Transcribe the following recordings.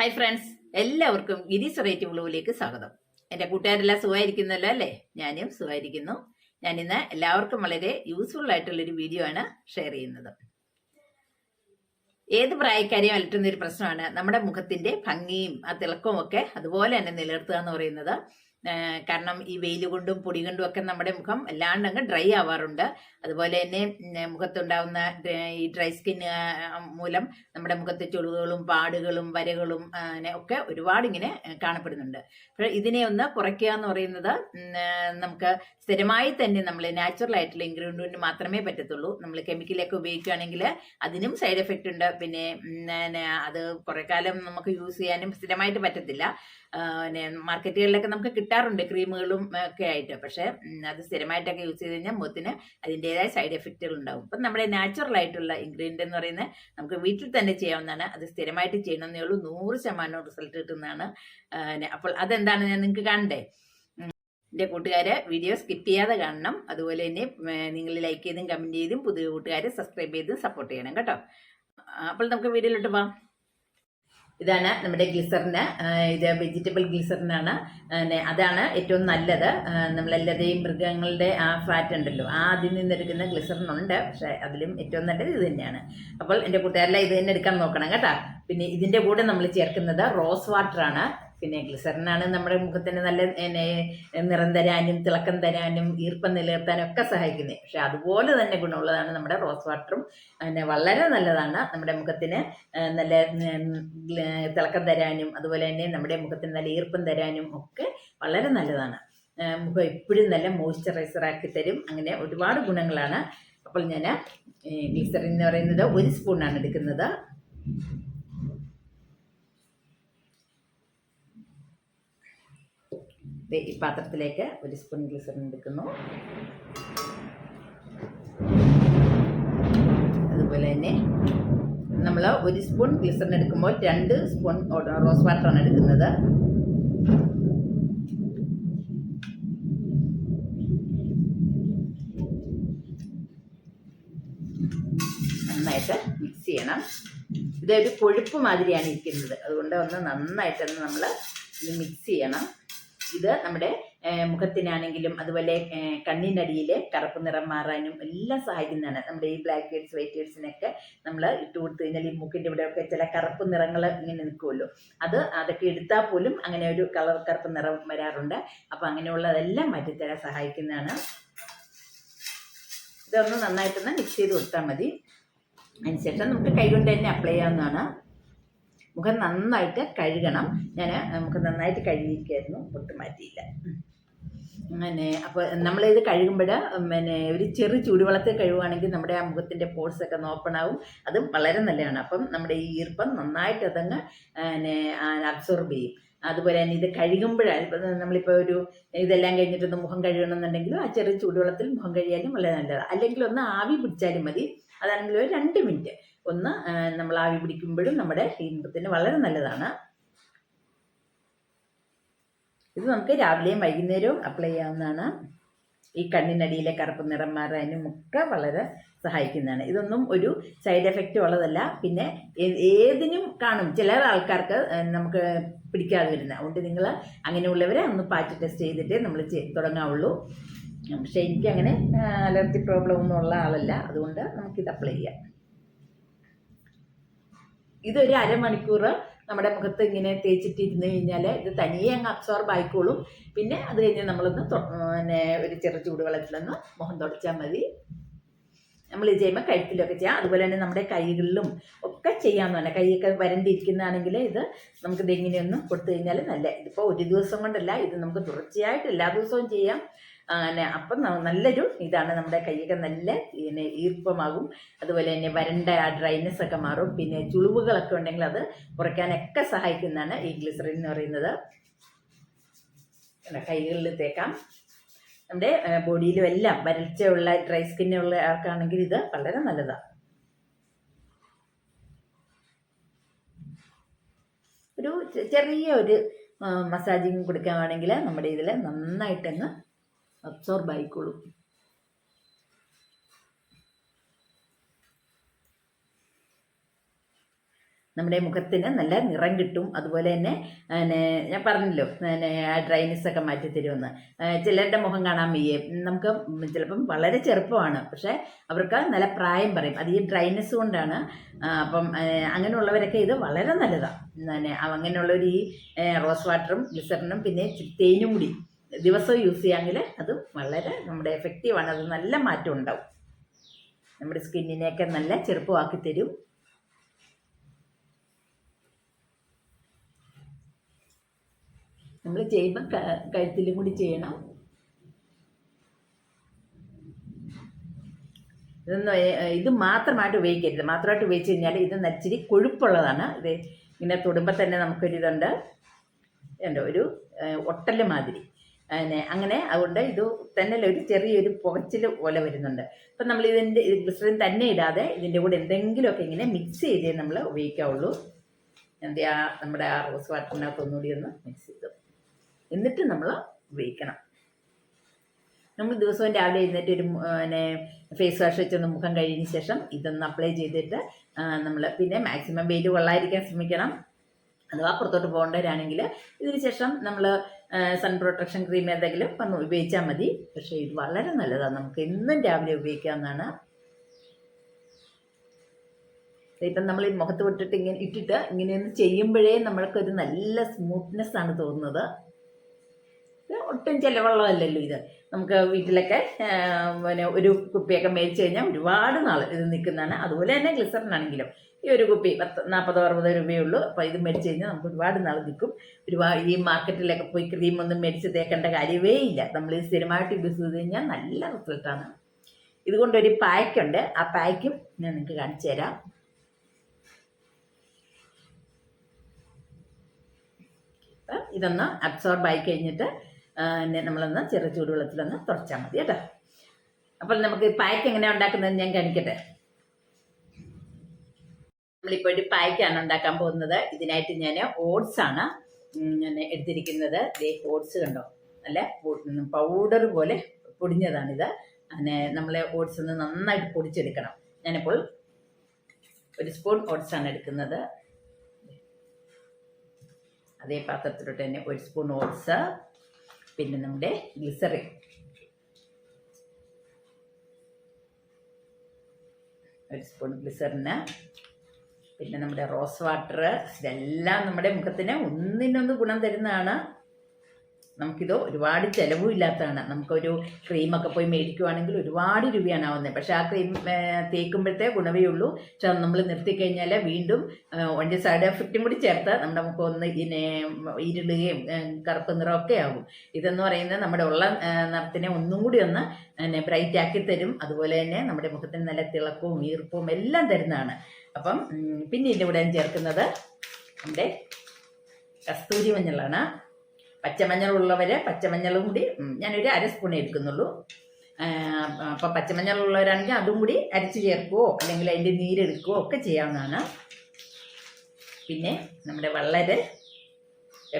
Hi friends എല്ലാവർക്കും ഗിരീസ് rate വ്ളൂവിലേക്ക് സ്വാഗതം. എന്റെ കൂട്ടുകാരെല്ലാം സുഖമായിരിക്കുന്നല്ലോ അല്ലേ? ഞാനും സുഖമായിരിക്കുന്നു. ഞാൻ ഇന്ന് എല്ലാവർക്കും വളരെ യൂസ്ഫുൾ ആയിട്ടുള്ള ഒരു വീഡിയോ ആണ് ഷെയർ ചെയ്യുന്നത്. ഏത് പ്രായക്കാരെയും അലട്ടുന്ന ഒരു പ്രശ്നമാണ് നമ്മുടെ മുഖത്തിന്റെ ഭംഗിയും ആ തിളക്കവും ഒക്കെ അതുപോലെ തന്നെ നിലനിർത്തുക എന്ന് പറയുന്നത്. കാരണം ഈ വെയിൽ കൊണ്ടും പൊടി കൊണ്ടും ഒക്കെ നമ്മുടെ മുഖം വല്ലാണ്ട് അങ്ങ് ഡ്രൈ ആവാറുണ്ട്. അതുപോലെ തന്നെ മുഖത്തുണ്ടാവുന്ന ഈ ഡ്രൈ സ്കിൻ മൂലം നമ്മുടെ മുഖത്തെ ചുളിവുകളും പാടുകളും വരകളും ഒക്കെ ഒരുപാട് ഇങ്ങനെ കാണപ്പെടുന്നുണ്ട്. അപ്പോൾ ഇതിനെ ഒന്ന് കുറയ്ക്കുക എന്ന് പറയുന്നത് നമുക്ക് സ്ഥിരമായി തന്നെ നമ്മൾ നാച്ചുറൽ ആയിട്ടുള്ള ഇൻഗ്രീഡിയന്റ് മാത്രമേ പറ്റത്തുള്ളൂ. നമ്മൾ കെമിക്കലൊക്കെ ഉപയോഗിക്കുകയാണെങ്കിൽ അതിനും സൈഡ് എഫക്റ്റ് ഉണ്ട്. പിന്നെ അത് കുറെ കാലം നമുക്ക് യൂസ് ചെയ്യാനും സ്ഥിരമായിട്ട് പറ്റത്തില്ല. പിന്നെ മാർക്കറ്റുകളിലൊക്കെ നമുക്ക് കിട്ടാറുണ്ട് ക്രീമുകളും ഒക്കെ ആയിട്ട്. പക്ഷേ അത് സ്ഥിരമായിട്ടൊക്കെ യൂസ് ചെയ്ത് കഴിഞ്ഞാൽ മുഖത്തിന് അതിന്റെതായ സൈഡ് എഫക്റ്റുകൾ ഉണ്ടാവും. അപ്പം നമ്മുടെ നാച്ചുറൽ ആയിട്ടുള്ള ഇൻഗ്രീഡിയന്റ് എന്ന് പറയുന്നത് നമുക്ക് വീട്ടിൽ തന്നെ ചെയ്യാവുന്നതാണ്. അത് സ്ഥിരമായിട്ട് ചെയ്യണമെന്നേ ഉള്ളൂ. നൂറ് ശതമാനം റിസൾട്ട് കിട്ടുന്നതാണ്. അപ്പോൾ അതെന്താണ് ഞാൻ നിങ്ങൾക്ക് കാണണ്ടേ? എന്റെ കൂട്ടുകാരെ വീഡിയോ സ്കിപ്പ് ചെയ്യാതെ കാണണം. അതുപോലെ തന്നെ നിങ്ങൾ ലൈക്ക് ചെയ്തും കമന്റ് ചെയ്തും പുതിയ കൂട്ടുകാരെ സബ്സ്ക്രൈബ് ചെയ്തും സപ്പോർട്ട് ചെയ്യണം കേട്ടോ. അപ്പോൾ നമുക്ക് വീഡിയോയിലോട്ട് പോവാം. ഇതാണ് നമ്മുടെ ഗ്ലിസറിന് ഇത് വെജിറ്റബിൾ ഗ്ലിസറിനാണ്. അതാണ് ഏറ്റവും നല്ലത്. നമ്മളെല്ലാതെയും മൃഗങ്ങളുടെ ആ ഫാറ്റ് ഉണ്ടല്ലോ ആ അതിൽ നിന്നെടുക്കുന്ന ഗ്ലിസറിനുണ്ട്. പക്ഷേ അതിലും ഏറ്റവും നല്ലത് ഇത് തന്നെയാണ്. അപ്പോൾ എന്റെ കൂട്ടുകാരെല്ലാം ഇത് തന്നെ എടുക്കാൻ നോക്കണം കേട്ടോ. പിന്നെ ഇതിന്റെ കൂടെ നമ്മൾ ചേർക്കുന്നത് റോസ് വാട്ടറാണ്. പിന്നെ ഗ്ലിസറിനാണ് നമ്മുടെ മുഖത്തിന് നല്ല നിറം തരാനും തിളക്കം തരാനും ഈർപ്പം നിലനിർത്താനും ഒക്കെ സഹായിക്കുന്നത്. പക്ഷെ അതുപോലെ തന്നെ ഗുണമുള്ളതാണ് നമ്മുടെ റോസ് വാട്ടറും. പിന്നെ വളരെ നല്ലതാണ് നമ്മുടെ മുഖത്തിന് നല്ല തിളക്കം തരാനും അതുപോലെ തന്നെ നമ്മുടെ മുഖത്തിന് നല്ല ഈർപ്പം തരാനും ഒക്കെ വളരെ നല്ലതാണ്. മുഖം എപ്പോഴും നല്ല മോയ്സ്ചറൈസർ ആക്കി തരും. അങ്ങനെ ഒരുപാട് ഗുണങ്ങളാണ്. അപ്പോൾ ഞാൻ ഗ്ലിസറിൻ എന്ന് പറയുന്നത് ഒരു സ്പൂണാണ് എടുക്കുന്നത്. ഈ പാത്രത്തിലേക്ക് ഒരു സ്പൂൺ ഗ്ലിസറിൻ എടുക്കുന്നു. അതുപോലെ തന്നെ നമ്മൾ ഒരു സ്പൂൺ ഗ്ലിസറിൻ എടുക്കുമ്പോൾ രണ്ട് സ്പൂൺ റോസ് വാട്ടർ ആണ് എടുക്കുന്നത്. നന്നായിട്ട് മിക്സ് ചെയ്യണം. ഇതൊരു കൊഴുപ്പ് മാതിരിയാണ് ഇരിക്കുന്നത്. അതുകൊണ്ട് ഒന്ന് നന്നായിട്ടൊന്ന് നമ്മൾ ഇത് മിക്സ് ചെയ്യണം. ഇത് നമ്മുടെ മുഖത്തിനാണെങ്കിലും അതുപോലെ കണ്ണിനടിയിൽ കറുപ്പ് നിറം മാറാനും എല്ലാം സഹായിക്കുന്നതാണ്. നമ്മുടെ ഈ ബ്ലാക്ക് ഹെഡ്സ് വൈറ്റ് ഹെഡ്സിനൊക്കെ നമ്മൾ ഇട്ട് കൊടുത്തു കഴിഞ്ഞാൽ ഈ മൂക്കിന്റെ ഇവിടെയൊക്കെ ചില കറുപ്പ് നിറങ്ങൾ ഇങ്ങനെ നിൽക്കുമല്ലോ. അത് അതൊക്കെ എടുത്താൽ പോലും അങ്ങനെ ഒരു കളർ കറുപ്പ് നിറം വരാറുണ്ട്. അപ്പോൾ അങ്ങനെയുള്ളതെല്ലാം മാറ്റിത്തരാൻ സഹായിക്കുന്നതാണ്. ഇതൊന്ന് നന്നായിട്ടൊന്ന് മിക്സ് ചെയ്ത് കൊടുത്താൽ മതി. അതിനുശേഷം നമുക്ക് കൈകൊണ്ട് തന്നെ അപ്ലൈ ചെയ്യാവുന്നതാണ്. മുഖം നന്നായിട്ട് കഴുകണം. ഞാൻ മുഖം നന്നായിട്ട് കഴുകിയിരിക്കായിരുന്നു പൊട്ട് മാറ്റിയില്ല. പിന്നെ അപ്പോൾ നമ്മളിത് കഴുകുമ്പോൾ പിന്നെ ഒരു ചെറു ചൂടുവെള്ളത്തിൽ കഴുകുകയാണെങ്കിൽ നമ്മുടെ ആ മുഖത്തിന്റെ പോർട്സ് ഒക്കെ ഓപ്പൺ ആവും. അതും വളരെ നല്ലതാണ്. അപ്പം നമ്മുടെ ഈ ഈർപ്പം നന്നായിട്ട് അതങ്ങ് പിന്നെ അബ്സോർബ് ചെയ്യും. അതുപോലെ തന്നെ ഇത് കഴുകുമ്പോഴാണ് ഇപ്പം നമ്മളിപ്പോൾ ഒരു ഇതെല്ലാം കഴിഞ്ഞിട്ടൊന്ന് മുഖം കഴുകണമെന്നുണ്ടെങ്കിലും ആ ചെറിയ ചൂടുവെള്ളത്തിൽ മുഖം കഴുകിയാലും വളരെ നല്ലതാണ്. അല്ലെങ്കിൽ ഒന്ന് ആവി പിടിച്ചാലും മതി. അതാണെങ്കിൽ ഒരു രണ്ട് മിനിറ്റ്. ഒന്ന് നമ്മൾ ആവി പിടിക്കുമ്പോഴും നമ്മുടെ ഇമ്പത്തിന് വളരെ നല്ലതാണ്. ഇത് നമുക്ക് രാവിലെയും വൈകുന്നേരവും അപ്ലൈ ചെയ്യാവുന്നതാണ്. ഈ കണ്ണിനടിയിലെ കറുപ്പ് നിറം മാറാനും ഒക്കെ വളരെ സഹായിക്കുന്നതാണ്. ഇതൊന്നും ഒരു സൈഡ് എഫക്റ്റ് ഉള്ളതല്ല. പിന്നെ ഏതിനും കാണും. ചില ആൾക്കാർക്ക് നമുക്ക് പിടിക്കാതെ വരുന്ന അതുകൊണ്ട് നിങ്ങൾ അങ്ങനെയുള്ളവരെ ഒന്ന് പാച്ച് ടെസ്റ്റ് ചെയ്തിട്ട് നമ്മൾ തുടങ്ങാവുള്ളൂ. പക്ഷേ എനിക്കങ്ങനെ അലർജി പ്രോബ്ലം ഒന്നും ഉള്ള ആളല്ല. അതുകൊണ്ട് നമുക്കിത് അപ്ലൈ ചെയ്യാം. ഇതൊരു അരമണിക്കൂർ നമ്മുടെ മുഖത്ത് ഇങ്ങനെ തേച്ചിട്ടിരുന്ന് കഴിഞ്ഞാൽ ഇത് തനിയെ അങ്ങ് അബ്സോർബ് ആയിക്കോളും. പിന്നെ അത് കഴിഞ്ഞ് നമ്മളൊന്ന് പിന്നെ ഒരു ചെറു ചൂടുവെള്ളത്തിലൊന്ന് മുഖം തുടച്ചാൽ മതി. നമ്മൾ ഇത് ചെയ്യുമ്പോൾ കഴുത്തിലൊക്കെ ചെയ്യാം. അതുപോലെ തന്നെ നമ്മുടെ കൈകളിലും ഒക്കെ ചെയ്യാമെന്ന് പറഞ്ഞാൽ കൈയൊക്കെ വരണ്ടിരിക്കുന്നതാണെങ്കിൽ ഇത് നമുക്ക് എങ്ങനെയൊന്നും കൊടുത്തു കഴിഞ്ഞാൽ നല്ല. ഇതിപ്പോൾ ഒരു ദിവസം കൊണ്ടല്ല ഇത് നമുക്ക് തുടർച്ചയായിട്ട് എല്ലാ ദിവസവും ചെയ്യാം. അങ്ങനെ അപ്പം നല്ലൊരു ഇതാണ് നമ്മുടെ കൈയൊക്കെ നല്ല പിന്നെ ഈർപ്പമാകും. അതുപോലെ തന്നെ വരണ്ട ആ ഡ്രൈനെസ് ഒക്കെ മാറും. പിന്നെ ചുളിവുകളൊക്കെ ഉണ്ടെങ്കിൽ അത് കുറയ്ക്കാനൊക്കെ സഹായിക്കുന്നതാണ് ഈ ഗ്ലിസറിൻ എന്ന് പറയുന്നത്. കൈകളിൽ തേക്കാം. നമ്മുടെ ബോഡിയിലും എല്ലാം വരൾച്ചയുള്ള ഡ്രൈ സ്കിന്നുള്ള ആൾക്കാണെങ്കിൽ ഇത് വളരെ നല്ലതാണ് ഒരു ചെറിയ ഒരു മസാജിങ് കൊടുക്കുകയാണെങ്കിൽ നമ്മുടെ ഇതിൽ നന്നായിട്ടങ്ങ് അബ്സോർബ് ആയിക്കോളും. നമ്മുടെ മുഖത്തിന് നല്ല നിറം കിട്ടും. അതുപോലെ തന്നെ ഞാൻ പറഞ്ഞല്ലോ ഡ്രൈനസ് ഒക്കെ മാറ്റി തരുമെന്ന്. ചിലരുടെ മുഖം കാണാൻ വയ്യേ. നമുക്ക് ചിലപ്പം വളരെ ചെറുപ്പമാണ്. പക്ഷേ അവർക്ക് നല്ല പ്രായം പറയും. അത് ഈ ഡ്രൈനെസ് കൊണ്ടാണ്. അപ്പം അങ്ങനെയുള്ളവരൊക്കെ ഇത് വളരെ നല്ലതാണ് അങ്ങനെയുള്ളൊരു ഈ റോസ് വാട്ടറും ഗ്ലിസറിനും പിന്നെ തേനും കൂടി ദിവസവും യൂസ് ചെയ്യാമെങ്കിൽ അത് വളരെ നമ്മുടെ എഫക്റ്റീവാണ് അത് നല്ല മാറ്റം ഉണ്ടാവും. നമ്മുടെ സ്കിന്നിനെയൊക്കെ നല്ല ചെറുപ്പമാക്കി തരും. നമ്മൾ ചെയ്യുമ്പോൾ കഴുത്തിലും കൂടി ചെയ്യണം. ഇതൊന്നും ഇത് മാത്രമായിട്ട് ഉപയോഗിക്കരുത്. മാത്രമായിട്ട് ഉപയോഗിച്ച് കഴിഞ്ഞാൽ ഇത് നച്ചിരി കൊഴുപ്പുള്ളതാണ്. ഇത് ഇങ്ങനെ തൊടുമ്പോൾ തന്നെ നമുക്കൊരിതുണ്ട്. ഉണ്ട് ഒരു ഒട്ടൽ മാതിരി. അങ്ങനെ അങ്ങനെ അതുകൊണ്ട് ഇത് തന്നെ ഒരു ചെറിയൊരു പുകച്ചിൽ പോലെ വരുന്നുണ്ട്. അപ്പം നമ്മൾ ഇതിന്റെ ഗ്ലിസറിൻ തന്നെ ഇടാതെ ഇതിന്റെ കൂടെ എന്തെങ്കിലുമൊക്കെ ഇങ്ങനെ മിക്സ് ചെയ്തേ നമ്മൾ ഉപയോഗിക്കാവുള്ളൂ. എന്താ നമ്മുടെ ആ റോസ് വാട്ടറിനകത്ത് ഒന്നുകൂടി ഒന്ന് മിക്സ് ചെയ്തു. എന്നിട്ട് നമ്മൾ ഉപയോഗിക്കണം. നമ്മൾ ദിവസവും രാവിലെ എഴുന്നേറ്റ് ഒരു പിന്നെ ഫേസ് വാഷ് വെച്ചൊന്ന് മുഖം കഴിഞ്ഞ ശേഷം ഇതൊന്ന് അപ്ലൈ ചെയ്തിട്ട് നമ്മൾ പിന്നെ മാക്സിമം വെയിൽ കൊള്ളാതിരിക്കാൻ ശ്രമിക്കണം. അഥവാ പുറത്തോട്ട് പോകേണ്ടവരാണെങ്കിൽ ഇതിന് ശേഷം നമ്മൾ സൺ പ്രൊട്ടക്ഷൻ ക്രീം എന്തെങ്കിലും വന്ന് ഉപയോഗിച്ചാൽ മതി. പക്ഷേ ഇത് വളരെ നല്ലതാണ്. നമുക്ക് എന്നും രാവിലെ ഉപയോഗിക്കാവുന്നതാണ്. ഇപ്പം നമ്മൾ ഈ മുഖത്ത് വിട്ടിട്ട് ഇങ്ങനെ ഇട്ടിട്ട് ഇങ്ങനെയൊന്ന് ചെയ്യുമ്പോഴേ നമ്മൾക്കൊരു നല്ല സ്മൂത്ത്നെസ് ആണ് തോന്നുന്നത്. ഇത് ഒട്ടും ചിലവുള്ളതല്ലല്ലോ ഇത്. നമുക്ക് വീട്ടിലൊക്കെ പിന്നെ ഒരു കുപ്പിയൊക്കെ മേടിച്ചു കഴിഞ്ഞാൽ ഒരുപാട് നാൾ ഇത് നിൽക്കുന്നതാണ് അതുപോലെ തന്നെ ഗ്ലിസറിനാണെങ്കിലും. ഈ ഒരു കുപ്പി പത്ത് നാൽപ്പതോ അറുപതോ രൂപയേ ഉള്ളൂ അപ്പോൾ ഇത് മേടിച്ചു കഴിഞ്ഞാൽ നമുക്ക് ഒരുപാട് നാൾ നിൽക്കും ഒരുപാട് ഈ മാർക്കറ്റിലൊക്കെ പോയി ക്രീമൊന്നും മേടിച്ച് തേക്കേണ്ട കാര്യമേ ഇല്ല. നമ്മൾ ഈ സ്ഥിരമായിട്ട് യൂസ് ചെയ്ത് കഴിഞ്ഞാൽ നല്ല റിസൾട്ടാണ് ഇതുകൊണ്ടൊരു പായ്ക്കുണ്ട്. ആ പായ്ക്കും ഞാൻ നിങ്ങൾക്ക് കാണിച്ചു തരാം. ഇതൊന്ന് അബ്സോർബ് ആയി കഴിഞ്ഞിട്ട് പിന്നെ നമ്മളൊന്ന് ചെറു ചൂടുവെള്ളത്തിലൊന്ന് തുടച്ചാൽ മതി കേട്ടോ. അപ്പോൾ നമുക്ക് പായ്ക്ക് എങ്ങനെയാണ് ഉണ്ടാക്കുന്നത് ഞാൻ കാണിക്കട്ടെ. നമ്മളിപ്പോൾ ഒരു പായ്ക്കാണ് ഉണ്ടാക്കാൻ പോകുന്നത്. ഇതിനായിട്ട് ഞാൻ ഓട്സ് ആണ് ഞാൻ എടുത്തിരിക്കുന്നത്. ദേ ഓട്സ് കണ്ടോ? നല്ല പൗഡർ പോലെ പൊടിഞ്ഞതാണിത്. അങ്ങനെ നമ്മളെ ഓട്സ് ഒന്ന് നന്നായിട്ട് പൊടിച്ചെടുക്കണം. ഞാനിപ്പോൾ ഒരു സ്പൂൺ ഓട്സ് ആണ് എടുക്കുന്നത്. അതേ പാത്രത്തിലോട്ട് തന്നെ ഒരു സ്പൂൺ ഓട്സ്. പിന്നെ നമ്മുടെ ഗ്ലിസറിൻ ഒരു സ്പൂൺ ഗ്ലിസറിന് പിന്നെ നമ്മുടെ റോസ് വാട്ടർ ഇതെല്ലാം നമ്മുടെ മുഖത്തിന് ഒന്നിനൊന്ന് ഗുണം തരുന്നതാണ്. നമുക്കിത് ഒരുപാട് ചിലവും ഇല്ലാത്തതാണ് നമുക്കൊരു ക്രീമൊക്കെ പോയി മേടിക്കുവാണെങ്കിൽ ഒരുപാട് രൂപയാണ് ആവുന്നത് പക്ഷേ ആ ക്രീം തേക്കുമ്പോഴത്തെ ഗുണവേ ഉള്ളൂ. പക്ഷേ നമ്മൾ നിർത്തിക്കഴിഞ്ഞാൽ വീണ്ടും ഒന്റെ സൈഡ് എഫക്റ്റും കൂടി ചേർത്ത് നമ്മുടെ നമുക്ക് ഒന്ന് ഇതിനെ ഇരുളുകയും കറുപ്പ് നിറമൊക്കെ ആകും. ഇതെന്ന് പറയുന്നത് നമ്മുടെ ഉള്ള നിറത്തിനെ ഒന്നും കൂടി ഒന്ന് ബ്രൈറ്റ് ആക്കി തരും. അതുപോലെ തന്നെ നമ്മുടെ മുഖത്തിന് നല്ല തിളക്കവും ഈർപ്പവും എല്ലാം തരുന്നതാണ്. അപ്പം പിന്നെ ഇതിന്റെ കൂടെ ചേർക്കുന്നത് നമ്മുടെ കസ്തൂരി മഞ്ഞളാണ്. പച്ചമഞ്ഞൾ ഉള്ളവർ പച്ചമഞ്ഞളും കൂടി ഞാനൊരു അര സ്പൂൺ എടുക്കുന്നുള്ളൂ. അപ്പോൾ പച്ചമഞ്ഞൾ ഉള്ളവരാണെങ്കിൽ അതും കൂടി അരച്ച് ചേർക്കുകയോ അല്ലെങ്കിൽ അതിന്റെ നീരെടുക്കുകയോ ഒക്കെ ചെയ്യാവുന്നതാണ്. പിന്നെ നമ്മുടെ വളരെ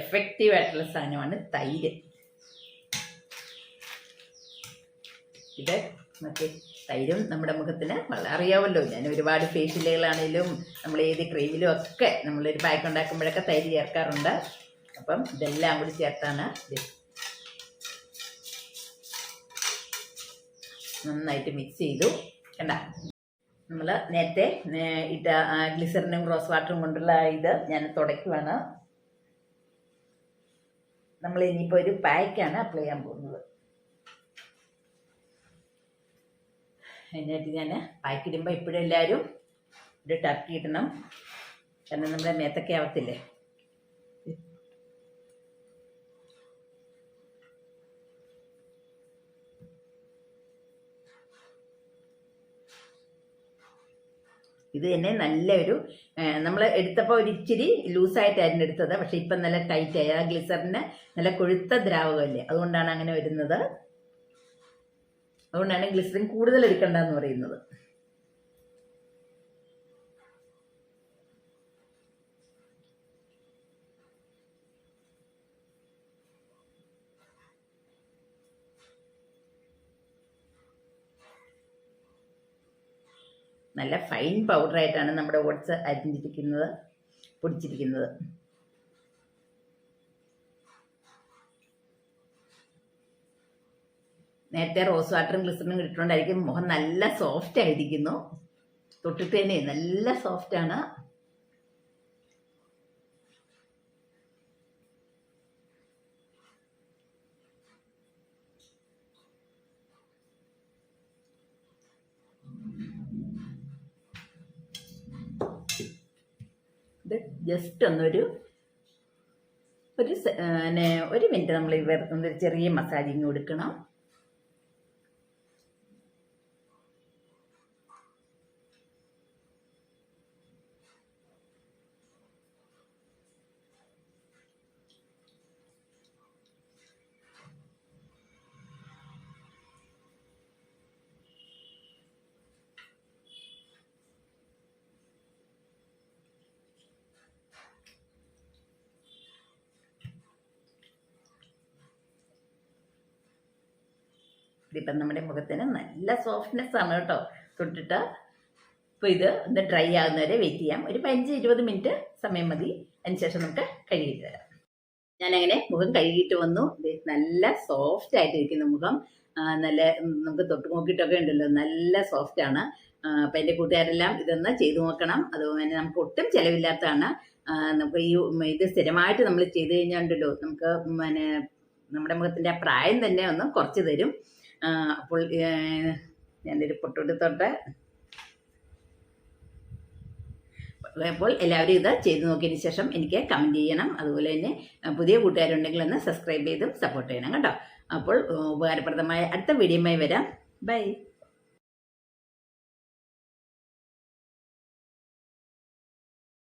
എഫക്റ്റീവ് ആയിട്ടുള്ള സാധനമാണ് തൈര്. ഇത് മറ്റേ തൈരും നമ്മുടെ മുഖത്തിന് വളരെ അറിയാമല്ലോ ഞാൻ ഒരുപാട് ഫേഷ്യലുകളാണെങ്കിലും നമ്മൾ ഏത് ക്രീമിലും ഒക്കെ നമ്മളൊരു പാക്ക് ഉണ്ടാക്കുമ്പോഴൊക്കെ തൈര് ചേർക്കാറുണ്ട്. അപ്പം ഇതെല്ലാം കൂടി ചേർത്താണ് നന്നായിട്ട് മിക്സ് ചെയ്തു. കണ്ട? നമ്മൾ നേരത്തെ ഇട്ട ഗ്ലിസറിനും റോസ് വാട്ടറും കൊണ്ടുള്ള ഇത് ഞാൻ തുടയ്ക്കുവാണ്. നമ്മൾ ഇനിയിപ്പോൾ ഒരു പായ്ക്കാണ് അപ്ലൈ ചെയ്യാൻ പോകുന്നത്. അതിനായിട്ട് ഞാൻ പായ്ക്കിടുമ്പോൾ ഇപ്പോഴും എല്ലാവരും ഒരു ടർക്കി ഇടണം. കാരണം നമ്മുടെ മേത്തൊക്കെ ആവത്തില്ലേ? ഇത് തന്നെ നല്ലൊരു നമ്മൾ എടുത്തപ്പോൾ ഒരു ഇച്ചിരി ലൂസായിട്ടായിരുന്നു എടുത്തത്. പക്ഷെ ഇപ്പം നല്ല ടൈറ്റ് ആയി. ആ ഗ്ലിസറിന് നല്ല കൊഴുത്ത ദ്രാവകമല്ലേ? അതുകൊണ്ടാണ് അങ്ങനെ വരുന്നത്. അതുകൊണ്ടാണ് ഗ്ലിസറിൻ കൂടുതൽ എടുക്കേണ്ടതെന്ന് പറയുന്നത്. നല്ല ഫൈൻ പൗഡറായിട്ടാണ് നമ്മുടെ ഓട്സ് അരിഞ്ഞിരിക്കുന്നത് പൊടിച്ചിരിക്കുന്നത്. നേരത്തെ റോസ് വാട്ടറും ഗ്ലിസറിനും ഇട്ടുകൊണ്ടായിരിക്കും മുഖം നല്ല സോഫ്റ്റ് ആയിരിക്കുന്നു. തൊട്ടിട്ട് തന്നെ നല്ല സോഫ്റ്റ് ഇത് ജസ്റ്റ് ഒന്നൊരു ഒരു ഒരു മിനിറ്റ് നമ്മൾ ഇവർ ചെറിയ മസാജിങ് കൊടുക്കണം. ഇതിപ്പം നമ്മുടെ മുഖത്തിന് നല്ല സോഫ്റ്റ്നെസ് ആണ് കേട്ടോ. തൊട്ടിട്ട് അപ്പോൾ ഇത് ഒന്ന് ഡ്രൈ ആകുന്നവരെ വെയിറ്റ് ചെയ്യാം. ഒരു പതിനഞ്ച് ഇരുപത് മിനിറ്റ് സമയം മതി. അതിനുശേഷം നമുക്ക് കഴുകിയിട്ട് തരാം ഞാനങ്ങനെ മുഖം കഴുകിയിട്ട് വന്നു. നല്ല സോഫ്റ്റ് ആയിട്ടിരിക്കുന്നു മുഖം. നല്ല നമുക്ക് തൊട്ട് നോക്കിയിട്ടൊക്കെ ഉണ്ടല്ലോ. നല്ല സോഫ്റ്റ് ആണ്. അപ്പം എന്റെ കൂട്ടുകാരെല്ലാം ഇതൊന്ന് ചെയ്തു നോക്കണം. അതുപോലെ നമുക്ക് ഒട്ടും ചിലവില്ലാത്തതാണ്. നമുക്ക് ഈ ഇത് സ്ഥിരമായിട്ട് നമ്മൾ ചെയ്ത് കഴിഞ്ഞാൽ ഉണ്ടല്ലോ. നമുക്ക് പിന്നെ നമ്മുടെ മുഖത്തിന്റെ പ്രായം തന്നെ ഒന്ന് കുറച്ച് തരും. അപ്പോൾ ഞാനൊരു പൊട്ടെടുത്തോട്ടെ അപ്പോൾ എല്ലാവരും ഇത് ചെയ്തു നോക്കിയതിന് ശേഷം എനിക്ക് കമന്റ് ചെയ്യണം. അതുപോലെ തന്നെ പുതിയ കൂട്ടുകാരുണ്ടെങ്കിൽ ഒന്ന് സബ്സ്ക്രൈബ് ചെയ്തും സപ്പോർട്ട് ചെയ്യണം കേട്ടോ. അപ്പോൾ ഉപകാരപ്രദമായ അടുത്ത വീഡിയോയുമായി വരാം. ബൈ